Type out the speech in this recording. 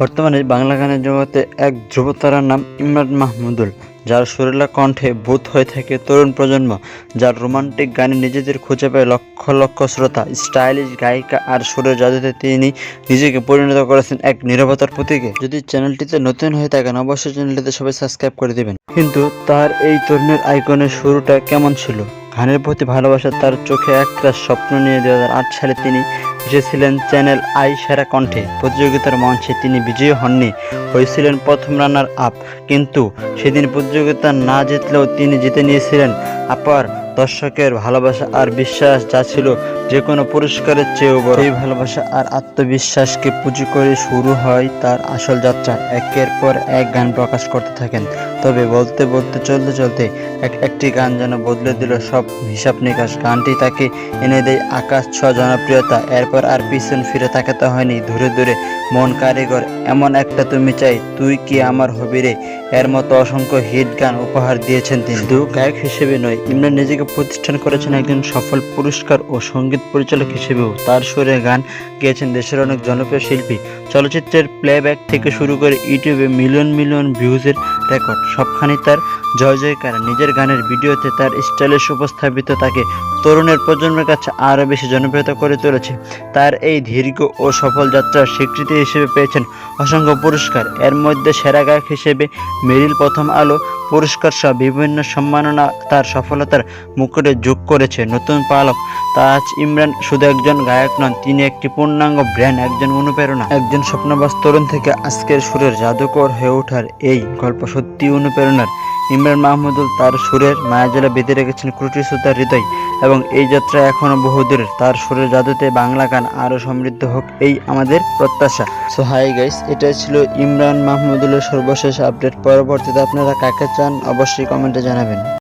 বর্তমানে বাংলা গানের জগতে এক ধ্রুবতারার নাম ইমরান মাহমুদুল, যার সুরেলা কণ্ঠে ভূত হয়ে থাকে তরুণ প্রজন্ম, যার রোমান্টিক গানে নিজেদের খুঁজে পায় লক্ষ লক্ষ শ্রোতা, স্টাইলিশ গায়িকা আর সুরের জাদুতে তিনি নিজেকে পরিণত করেছেন এক নিরবতার প্রতীকে। যদি চ্যানেলটিতে নতুন হয়ে থাকেন, অবশ্যই চ্যানেলটিতে সবাই সাবস্ক্রাইব করে দিবেন। কিন্তু তার এই তরুণের আইকনের শুরুটা কেমন ছিল? গানের প্রতি ভালোবাসা তার চোখে একটা স্বপ্ন নিয়ে দু হাজার আট সালে তিনি এসেছিলেন চ্যানেল আই সেরা কণ্ঠে। প্রতিযোগিতার মঞ্চে তিনি বিজয়ী হননি, হয়েছিলেন প্রথম রানার আপ। কিন্তু সেদিন প্রতিযোগিতা না জিতলেও তিনি জিতে নিয়েছিলেন আপার দর্শকের ভালোবাসা আর বিশ্বাস যা ছিল যে কোনো পুরস্কারের চেয়েও বড়। এই ভালোবাসা আর আত্মবিশ্বাসকে পুঁজি করে শুরু হয় তার আসল যাত্রা। একের পর এক গান প্রকাশ করতে থাকেন। তবে বলতে বলতে চলতে চলতে এক একটি গান যেন বদলে দিল সব হিসাব নিকাশ। গানটি তাকে এনে দেয় আকাশ ছ জনপ্রিয়তা। এরপর আর পিছন ফিরে তাকাতে হয়নি। ধরে ধরে মন কারিগর, এমন একটা তুমি চাই, তুই কি আমার হবি রে এর মতো অসংখ্য হিট গান উপহার দিয়েছেন তিনি। শুধু গায়ক হিসেবে নয়, ইমরান নিজেকে প্রতিষ্ঠান করেছেন একজন সফল পুরস্কার ও সংগীত পরিচালক হিসেবেও। তার সুরে গান গেয়েছেন দেশের অনেক জনপ্রিয় শিল্পী। চলচ্চিত্রের প্লেব্যাক থেকে শুরু করে ইউটিউবে মিলিয়ন মিলিয়ন ভিউজের রেকর্ড সবখানি তার জয় জয়কার, নিজের গানের ভিডিওতে তার স্টাইলিশ উপস্থাপিত তাকে তরুণের প্রজন্মের কাছে আরও বেশি জনপ্রিয়তা করে তুলেছে। তার এই দীর্ঘ ও সফল যাত্রার স্বীকৃতি হিসেবে পেয়েছেন অসংখ্য পুরস্কার। এর মধ্যে সেরা গায়ক হিসেবে মেরিল প্রথম আলো পুরস্কার সহ বিভিন্ন সম্মাননা তার সফলতার মুকুটে যোগ করেছে নতুন পালক তাজ ইমরান। শুধু একজন গায়ক নন, তিনি একটি পূর্ণাঙ্গ ব্র্যান্ড, একজন অনুপ্রেরণা, একজন স্বপ্নবাস তরুণ থেকে আজকের সুরের জাদুকর হয়ে ওঠার এই গল্প সত্যি অনুপ্রেরণার। ইমরান মাহমুদুল তার সুরের মায়াজালে বেঁধে রেখেছেন ক্রুটি সুতার হৃদয় এবং এই যাত্রা এখনও বহুদূরের তার সুরের জাদুতে বাংলা গান আরও সমৃদ্ধ হোক, এই আমাদের প্রত্যাশা। সো হাই গাইস এটা ছিল ইমরান মাহমুদুলের সর্বশেষ আপডেট। পরবর্তীতে আপনারা কাকে চান, অবশ্যই কমেন্টে জানাবেন।